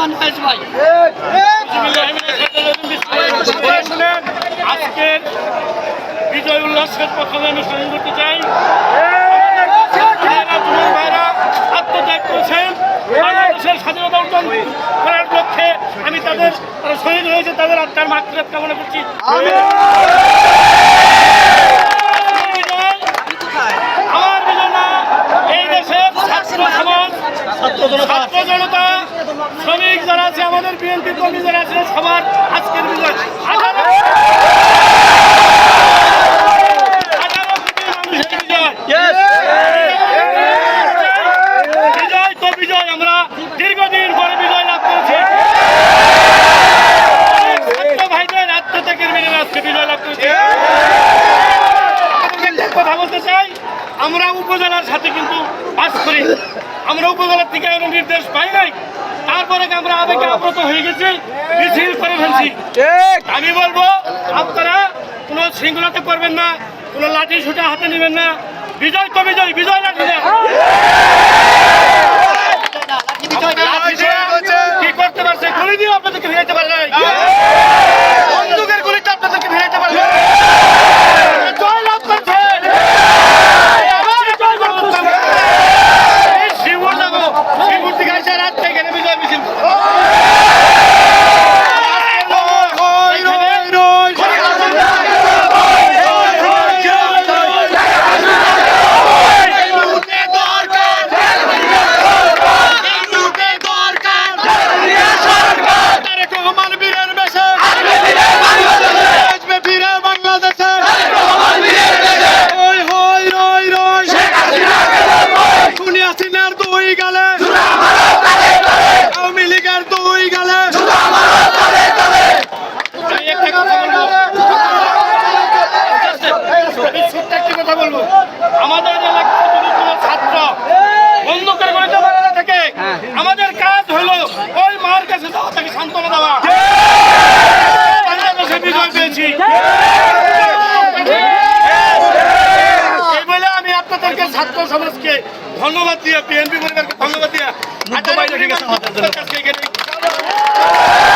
ভাই। শুনেন, আজকের বিজয় উল্লাসের প্রথমে আমি স্মরণ করতে চাই। আত্মত্যাগ করেছেন। বাংলাদেশের স্বাধীনতা অর্জন করার লক্ষ্যে আমি তাদের শহীদ হয়েছে তাদের আত্মার মাতৃত্ব কামনা করছি। আমার বিজয় না এই দেশের ছাত্র সমাজ ছাত্র জনতা শ্রমিক যারা আছে, আমাদের বিএনপি কর্মী যারা আছে, সবার আজকের বিজয়। বিজয় তো বিজয়, আমরা বিজয় ভাইদের কথা বলতে চাই উপজেলার সাথে কিন্তু বাস করি। আমরা উপজেলার থেকে নির্দেশ পাই নাই। তারপরে আমরা আবেগে আব্রত হয়ে গেছি? মিছিল করে ফেলছি। আমি বলব আপনারা কোনো শৃঙ্খলাতে করবেন না কোনো লাঠি সুটা হাতে নেবেন না। বিজয় তো বিজয় বিজয় লাঠি না লাঠি দিয়ে কি করতে পারছে গুলি দিয়ে আপনাদেরকে ফেরাইতে পারে নাই বন্দুকের গুলিতে আপনাদেরকে ফেরাইতে পারে নাই। জয় লাভ করছে আবার জয় লাভ করছে। এই শিবুর যাব শিবুর থেকে আসে রাত থেকে এখানে বিজয় মিছিল তারেক রহমান বীরের বেশে আসবে ফিরে বাংলাদেশে ওই হই রই রই খুনি হাসিনার দুই গালে আওয়ামী লীগের দুই গালে। আমি কথা বলব আমি ছোট্ট একটি কথা বলব আমাদের এলাকায় যদি কোনো ছাত্র বন্ধুকের গণিত বানানো থাকে আমাদের কাজ হলো ওই মার কাছে যাওয়া তাকে সান্ত্বনা দেওয়া। বাংলাদেশে বিজয় পেয়েছি। এই বলে আমি আপনাদেরকে ছাত্র সমাজকে ধন্যবাদ দিয়ে বিএনপি পরিবারকে ধন্যবাদ দিয়ে Yeah.